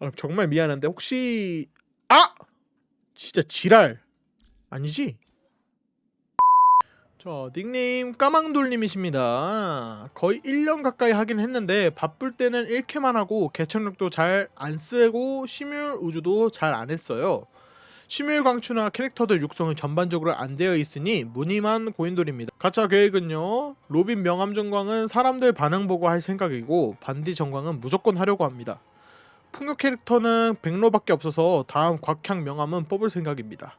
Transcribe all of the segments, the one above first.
아, 정말 미안한데 혹시 아 진짜 지랄 아니지? 자 닉네임 까망돌님이십니다. 거의 1년 가까이 하긴 했는데 바쁠 때는 1캐만 하고 개척력도 잘 안 쓰고 심율 우주도 잘 안 했어요. 심율 광추나 캐릭터들 육성이 전반적으로 안 되어 있으니 무늬만 고인돌입니다. 가차 계획은요. 로빈 명함 전광은 사람들 반응 보고 할 생각이고 반디 전광은 무조건 하려고 합니다. 풍요 캐릭터는 백로밖에 없어서 다음 곽향 명함은 뽑을 생각입니다.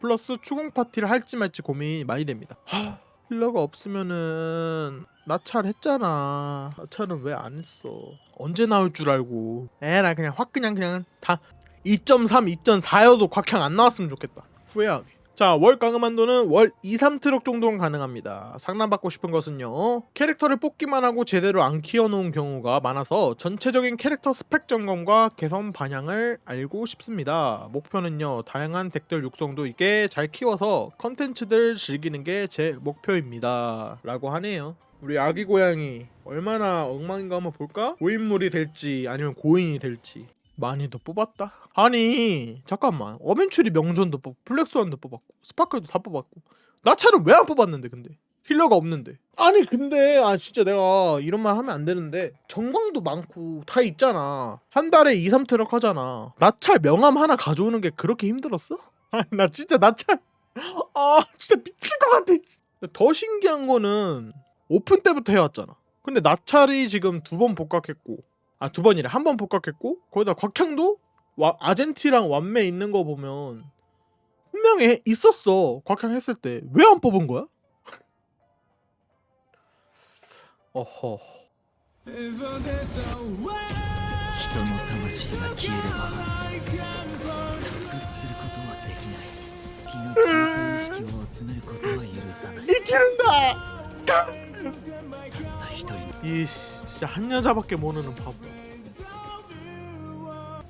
플러스 추궁 파티를 할지 말지 고민이 많이 됩니다. 하, 힐러가 없으면은 나찰 했잖아. 나찰은 왜 안 했어? 언제 나올 줄 알고. 에나 그냥 확 그냥 그냥 다 2.3, 2.4여도 곽향 안 나왔으면 좋겠다. 후회하게. 자, 월 강음한도는 월 2, 3트럭 정도는 가능합니다. 상담받고 싶은 것은요. 캐릭터를 뽑기만 하고 제대로 안 키워놓은 경우가 많아서 전체적인 캐릭터 스펙 점검과 개선 방향을 알고 싶습니다. 목표는요. 다양한 덱들 육성도 있게 잘 키워서 컨텐츠들 즐기는 게 제 목표입니다. 라고 하네요. 우리 아기 고양이 얼마나 엉망인가 한번 볼까? 고인물이 될지 아니면 고인이 될지 많이도 뽑았다. 아니 잠깐만. 어벤츄리 명존도 뽑고 플렉스원도 뽑았고 스파클도 다 뽑았고. 나차를 왜 안 뽑았는데 근데? 힐러가 없는데. 아니 근데 아 진짜 내가 이런 말 하면 안 되는데 정광도 많고 다 있잖아. 한 달에 2, 3트럭 하잖아. 나찰 명함 하나 가져오는 게 그렇게 힘들었어? 아니 나 진짜 나찰 아 진짜 미칠 것 같아. 더 신기한 거는 오픈 때부터 해왔잖아. 근데 나찰이 지금 두 번 복각했고 아 두 번이래 한 번 복각했고 거기다 곽향도 와, 아젠티랑 완매 있는 거 보면 분명히 있었어 곽향 했을 때 왜 안 뽑은 거야? 어허 人の魂が消えれば復活することはできない気が消えた意識を集めることは許さない 이기른다 たった一人の 이 진짜 한 여자밖에 모르는 바보.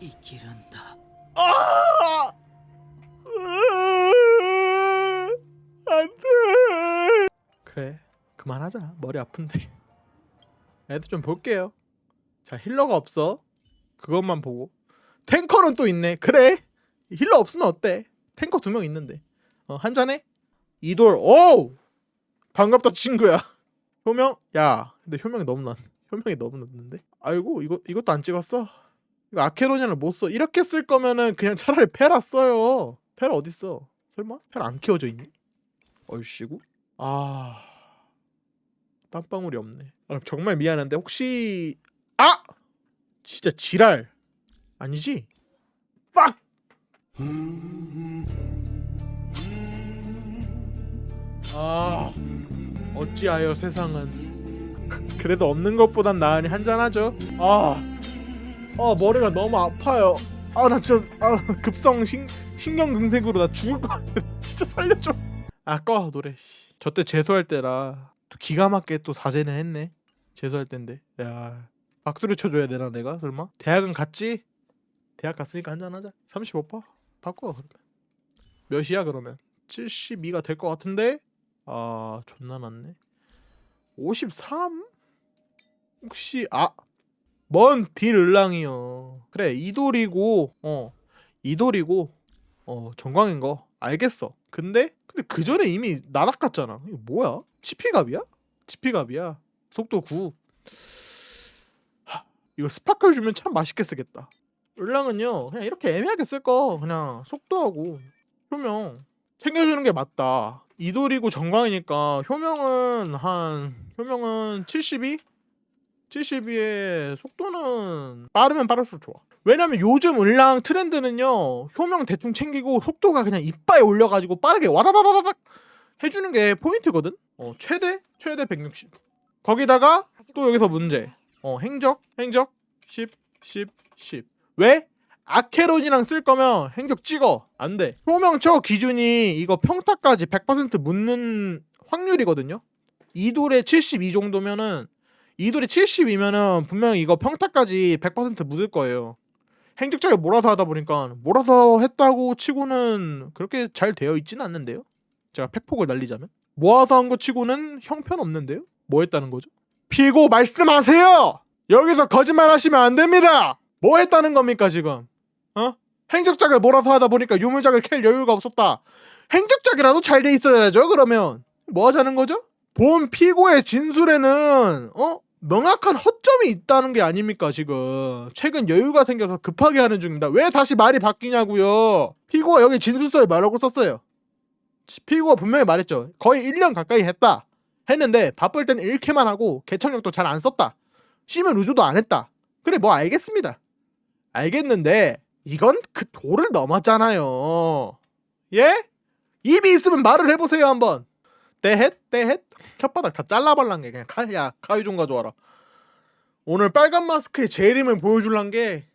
이 길은 다 아! 아! 안돼. 그래 그만하자 머리 아픈데. 애들 좀 볼게요. 자 힐러가 없어. 그것만 보고. 탱커는 또 있네. 그래 힐러 없으면 어때? 탱커 두 명 있는데. 어, 한 잔해. 이돌 오우. 반갑다 친구야 효명 야 근데 효명이 너무 난 효명이 너무 났는데 아이고 이거 이것도 안 찍었어 이거 아케로니아를 못 써. 이렇게 쓸 거면은 그냥 차라리 페라 써요. 페라 어디 있어? 설마? 페라 안 키워져 있니? 얼씨구? 아 땀방울이 없네. 아, 정말 미안한데 혹시 아 진짜 지랄 아니지? 빡! 아 어찌하여 세상은 그래도 없는 것보단 나으니 한잔하죠. 아. 아 머리가 너무 아파요. 아 나 진짜 아, 급성 신, 신경긍색으로 나 죽을 것 같아. 진짜 살려줘. 아까 노래. 저 때 재수할 때라 또 기가 막히게 또 사죄는 했네. 재수할 때인데. 야 박수를 쳐줘야 되나 내가 설마? 대학은 갔지? 대학 갔으니까 한잔하자. 35%? 바꿔 그러면. 몇이야 그러면? 72가 될 것 같은데? 아 존나 낮네. 53? 혹시 아뭔 딜을랑이요. 그래 이돌이고 어 이돌이고 어 정광인 거 알겠어. 근데 근데 그 전에 이미 나락갔잖아. 이거 뭐야? 치피갑이야? 치피갑이야. 속도 9. 하, 이거 스파클 주면 참 맛있게 쓰겠다. 을랑은요 그냥 이렇게 애매하게 쓸 거 그냥 속도하고 효명 챙겨주는 게 맞다. 이돌이고 정광이니까 효명은 한 효명은 72? 72의 속도는 빠르면 빠를수록 좋아. 왜냐면 요즘 을랑 트렌드는요 효명 대충 챙기고 속도가 그냥 이빠에 올려가지고 빠르게 와다다다닥 해주는 게 포인트거든. 어 최대 최대 160. 거기다가 또 여기서 문제. 어 행적 행적 10 10 10. 왜? 아케론이랑 쓸 거면 행적 찍어 안 돼. 효명처 기준이 이거 평타까지 100% 묻는 확률이거든요. 이돌에 72 정도면은 이돌이 70이면은 분명히 이거 평타까지 100% 묻을 거예요. 행적자에 몰아서 하다 보니까 몰아서 했다고 치고는 그렇게 잘 되어 있지는 않는데요. 제가 팩폭을 날리자면 모아서 한 거 치고는 형편 없는데요. 뭐 했다는 거죠? 피고 말씀하세요. 여기서 거짓말 하시면 안 됩니다. 뭐 했다는 겁니까 지금? 어? 행적작을 몰아서 하다 보니까 유물작을 캘 여유가 없었다. 행적작이라도 잘 돼 있어야죠. 그러면 뭐 하자는 거죠? 본 피고의 진술에는 어 명확한 허점이 있다는 게 아닙니까 지금 최근 여유가 생겨서 급하게 하는 중입니다. 왜 다시 말이 바뀌냐고요? 피고가 여기 진술서에 말하고 썼어요. 피고가 분명히 말했죠. 거의 1년 가까이 했다. 했는데 바쁠 때는 읽기만 하고 개청력도 잘 안 썼다. 쉬면 루즈도 안 했다. 그래 뭐 알겠습니다. 알겠는데 이건 그 도를 넘었잖아요. 예? 입이 있으면 말을 해보세요 한번. 떼헷 떼헷 혓바닥 다 잘라발란 게 그냥 칼야 가위 좀 가져와라. 오늘 빨간 마스크의 재림을 보여줄란 게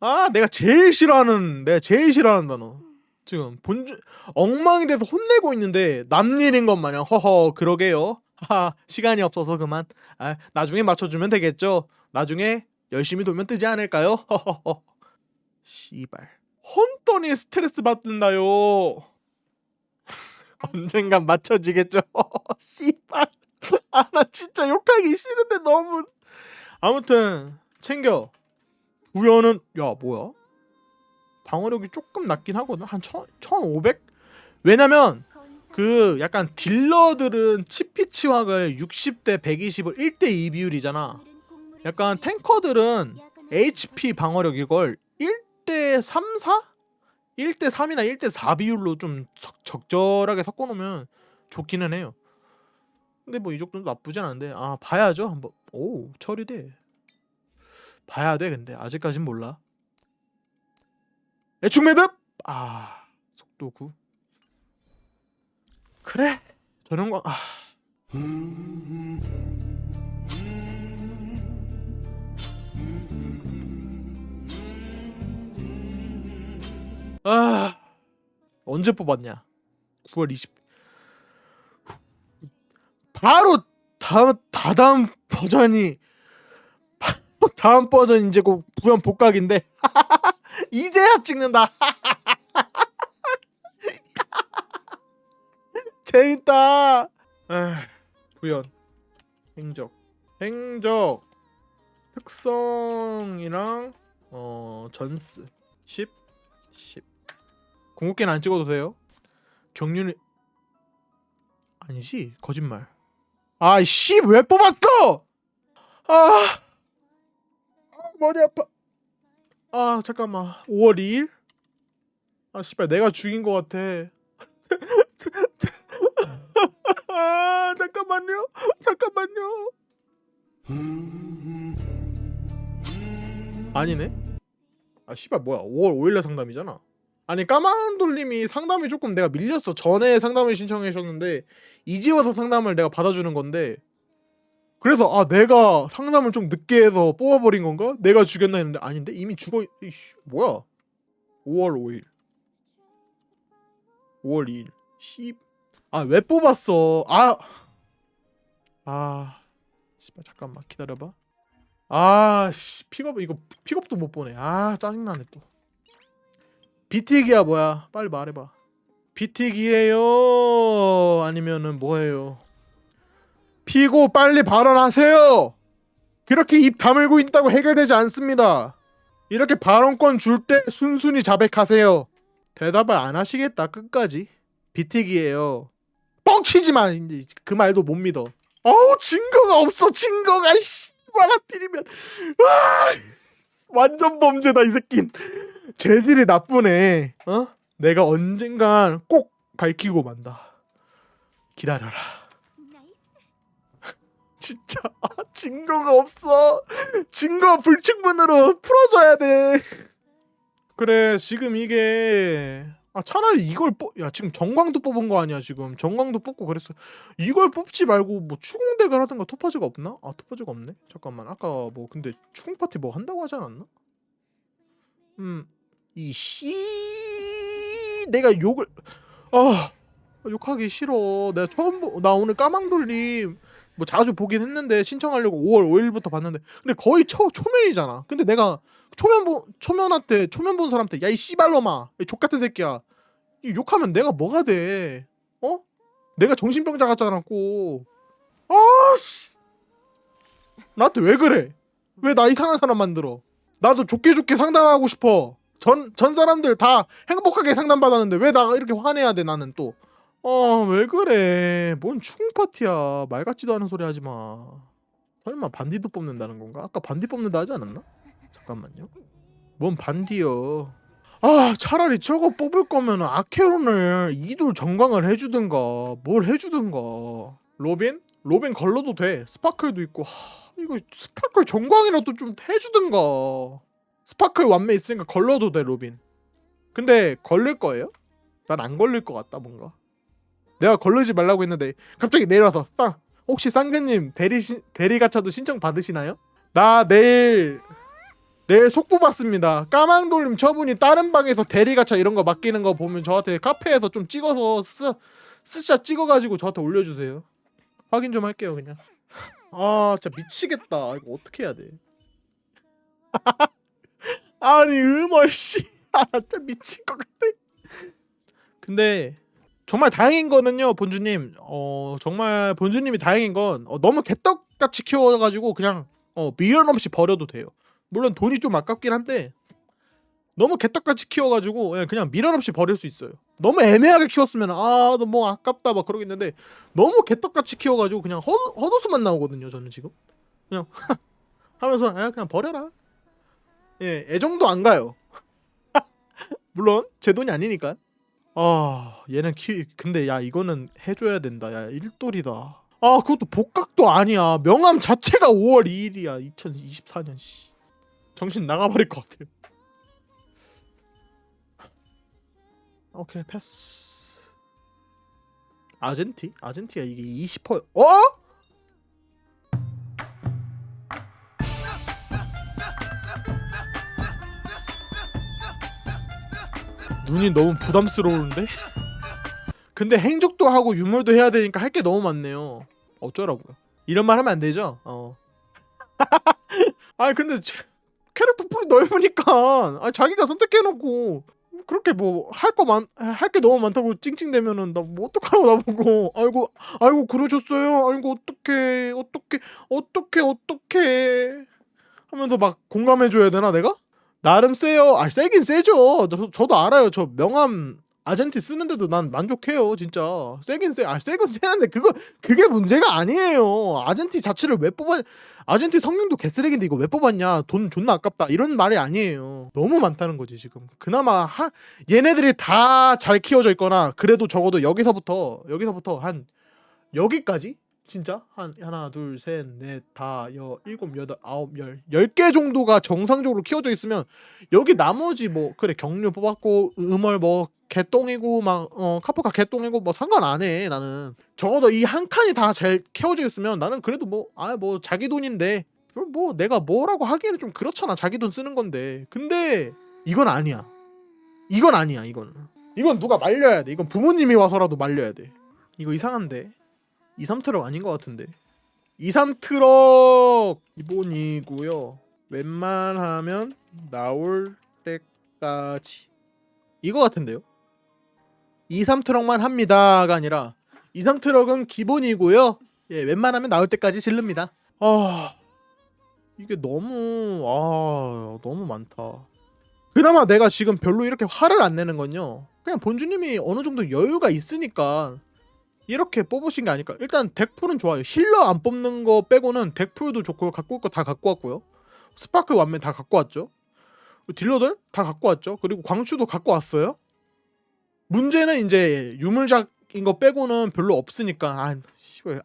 아 내가 제일 싫어하는 내가 제일 싫어하는 단어. 지금 본주 엉망이 돼서 혼내고 있는데 남 일인 것 마냥 허허 그러게요. 하 시간이 없어서 그만. 아 나중에 맞춰주면 되겠죠. 나중에 열심히 돌면 뜨지 않을까요? 허허허. 씨발. 혼돈이 스트레스 받는다요. 언젠간 맞춰지겠죠. 씨발. 아 나 진짜 욕하기 싫은데 너무. 아무튼 챙겨. 부여는 야 뭐야? 방어력이 조금 낮긴 하거든. 한 천, 1500? 왜냐면 그 약간 딜러들은 치피치확을 60대 120을 1대 2 비율이잖아. 약간 탱커들은 HP 방어력 이걸 1대 3, 4? 1대 3이나 1대 4 비율로 좀 적- 적절하게 섞어 놓으면 좋기는 해요. 근데 뭐 이 정도는 나쁘진 않은데 아 봐야죠. 한번 오 처리돼. 봐야 돼 근데. 아직까진 몰라. 애축 매듭? 아 속도 9 그래? 저런 거 아. 아 언제 뽑았냐? 9월 20 바로 다음 다다음 버전이 바로 다음 버전 이제 곧 부연 복각인데. 이제야 찍는다. 재밌다. 아, 부연 행적. 행적. 특성이랑 어 전스. 10 10 궁극기는 안 찍어도 돼요? 경륜이 아니지? 거짓말. 아씨 왜 뽑았어? 아 아, 머리 아파. 아 잠깐만. 5월 2일? 아 씨발 내가 죽인 것 같아. 아 잠깐만요. 잠깐만요. 아니네? 아 씨발 뭐야. 5월 5일날 상담이잖아 아니 까만돌님이 상담이 조금 내가 밀렸어. 전에 상담을 신청하셨는데 이제 와서 상담을 내가 받아주는 건데 그래서 아 내가 상담을 좀 늦게 해서 뽑아버린 건가? 내가 죽였나 했는데 아닌데? 이미 죽어 이씨 뭐야? 5월 5일. 5월 2일. 10 아 왜 뽑았어? 아. 아, 씨발 잠깐만 기다려봐. 아, 씨 픽업 이거 픽업도 못 보네. 아 짜증나네 또. 비티기야 뭐야? 빨리 말해봐. 비티기예요? 아니면은 뭐예요? 피고 빨리 발언하세요. 그렇게 입 다물고 있다고 해결되지 않습니다. 이렇게 발언권 줄 때 순순히 자백하세요. 대답을 안 하시겠다 끝까지. 비티기예요. 뻥치지 마. 이제 그 말도 못 믿어. 어우 증거가 없어 증거가 씨발 하필이면 아, 완전 범죄다 이 새낀 죄질이 나쁘네. 어? 내가 언젠간 꼭 밝히고 만다. 기다려라. 진짜 아, 증거가 없어. 증거 불충분으로 풀어줘야 돼. 그래 지금 이게 아 차라리 이걸 뽑야 지금 정광도 뽑은 거 아니야 지금. 정광도 뽑고 그랬어. 이걸 뽑지 말고 뭐 추궁덱을 하든가 토파즈가 없나? 아 토파즈가 없네. 잠깐만. 아까 뭐 근데 추궁 파티 뭐 한다고 하지 않았나? 음 이씨 내가 욕을 아 욕하기 싫어. 내가 처음 보, 나 오늘 까망돌님 뭐 자주 보긴 했는데 신청하려고 5월 5일부터 봤는데 근데 거의 초 초면이잖아. 근데 내가 초면 보 초면한테 초면 본 사람한테 야이 씨발놈아 이 족같은 새끼야 이 욕하면 내가 뭐가 돼? 어? 내가 정신병자 같지 않았고 아씨 나한테 왜 그래 왜 나 이상한 사람 만들어 나도 좋게 좋게 상담하고 싶어. 전, 전 사람들 다 행복하게 상담받았는데 왜 나 이렇게 화내야 돼 나는 또. 어, 왜 그래. 뭔 충 파티야. 말 같지도 않은 소리 하지 마. 설마 반디도 뽑는다는 건가? 아까 반디 뽑는다 하지 않았나? 잠깐만요. 뭔 반디요. 아, 차라리 저거 뽑을 거면 아케론을 이돌 정광을 해주든가 뭘 해주든가. 로빈? 로빈 걸러도 돼. 스파클도 있고. 하, 이거 스파클 정광이라도 좀 해주든가. 스파클 완매 있으니까 걸러도 돼 로빈. 근데 걸릴 거예요? 난 안 걸릴 것 같다 뭔가. 내가 걸르지 말라고 했는데 갑자기 내려와서 쌍 혹시 쌍배님 대리 시, 대리 가차도 신청 받으시나요? 나 내일 내일 속보 받습니다. 까망돌림 저분이 다른 방에서 대리 가차 이런 거 맡기는 거 보면 저한테 카페에서 좀 찍어서 스 스샷 찍어가지고 저한테 올려주세요. 확인 좀 할게요 그냥. 아 진짜 미치겠다. 이거 어떻게 해야 돼? 아니 음얼 씨. 아 진짜 미칠 것 같아. 근데 정말 다행인 거는요 본주님. 어 정말 본주님이 다행인 건 어, 너무 개떡같이 키워가지고 그냥 어 미련 없이 버려도 돼요. 물론 돈이 좀 아깝긴 한데 너무 개떡같이 키워가지고 예, 그냥 미련 없이 버릴 수 있어요. 너무 애매하게 키웠으면 아 너 뭐 아깝다 막 그러겠는데 너무 개떡같이 키워가지고 그냥 헛, 헛웃음만 나오거든요 저는 지금. 그냥 하면서 아, 그냥 버려라 예 애정도 안 가요. 물론 제 돈이 아니니까. 아 얘는 키 근데 야 이거는 해줘야 된다. 야 일돌이다. 아 그것도 복각도 아니야. 명함 자체가 5월 2일이야 2024년. 씨. 정신 나가버릴 것 같아요. 오케이 패스. 아젠티? 아젠티가 이게 20% 어? 눈이 너무 부담스러운데? 근데 행적도 하고 유물도 해야 되니까 할 게 너무 많네요. 어쩌라고요? 이런 말 하면 안 되죠? 어. 아니 근데 제- 캐릭터 풀이 넓으니까 아니 자기가 선택해놓고 그렇게 뭐 할 거 많 할 게 너무 많다고 찡찡대면은 나 뭐 어떡하라고 나보고 아이고 아이고 그러셨어요 아이고 어떡해 어떡해 어떡해 어떡해 하면서 막 공감해줘야 되나 내가? 나름 세요. 아 세긴 세죠. 저, 저도 알아요. 저 명함 아젠티 쓰는데도 난 만족해요. 진짜 세긴 세. 아 세긴 세는데 그거 그게 문제가 아니에요. 아젠티 자체를 왜 뽑아? 아젠티 성능도 개쓰레기인데 이거 왜 뽑았냐? 돈 존나 아깝다. 이런 말이 아니에요. 너무 많다는 거지 지금. 그나마 하 얘네들이 다 잘 키워져 있거나 그래도 적어도 여기서부터 여기서부터 한 여기까지 진짜? 한 하나 둘 셋 넷 다 여 일곱 여덟 아홉 열 열 개 정도가 정상적으로 키워져 있으면 여기 나머지 뭐 그래 경류 뽑았고 음월 뭐 개똥이고 막어 카프카 개똥이고 뭐 상관 안 해 나는. 적어도 이 한 칸이 다 잘 키워져 있으면 나는 그래도 뭐 아 뭐 자기 돈인데. 뭐 내가 뭐라고 하기에는 좀 그렇잖아 자기 돈 쓰는 건데. 근데 이건 아니야. 이건 아니야 이건 이건 누가 말려야 돼. 이건 부모님이 와서라도 말려야 돼. 이거 이상한데 2, 3트럭 아닌 것 같은데. 2, 3트럭 기본이고요. 웬만하면 나올 때까지. 이거 같은데요? 2, 3트럭만 합니다가 아니라 2, 3트럭은 기본이고요. 예 웬만하면 나올 때까지 질릅니다. 아 이게 너무 아 너무 많다. 그나마 내가 지금 별로 이렇게 화를 안 내는 건요. 그냥 본주님이 어느 정도 여유가 있으니까 이렇게 뽑으신 게 아닐까. 일단 덱풀은 좋아요. 힐러 안 뽑는 거 빼고는 덱풀도 좋고요. 갖고 올 거 다 갖고 왔고요. 스파클 완면 다 갖고 왔죠. 딜러들 다 갖고 왔죠. 그리고 광추도 갖고 왔어요. 문제는 이제 유물작인 거 빼고는 별로 없으니까 아 씨발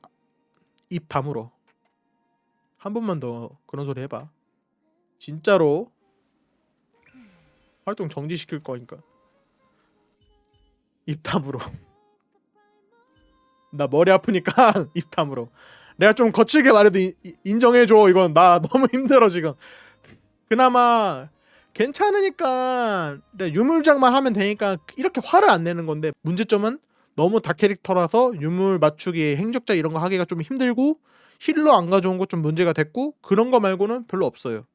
입 다물어. 한 번만 더 그런 소리 해봐. 진짜로 활동 정지시킬 거니까 입 다물어. 나 머리 아프니까 입 다물어. 내가 좀 거칠게 말해도 인정해줘. 이건 나 너무 힘들어 지금. 그나마 괜찮으니까 내가 유물작만 하면 되니까 이렇게 화를 안 내는 건데 문제점은 너무 다 캐릭터라서 유물 맞추기 행적자 이런 거 하기가 좀 힘들고 힐러 안 가져온 거 좀 문제가 됐고 그런 거 말고는 별로 없어요.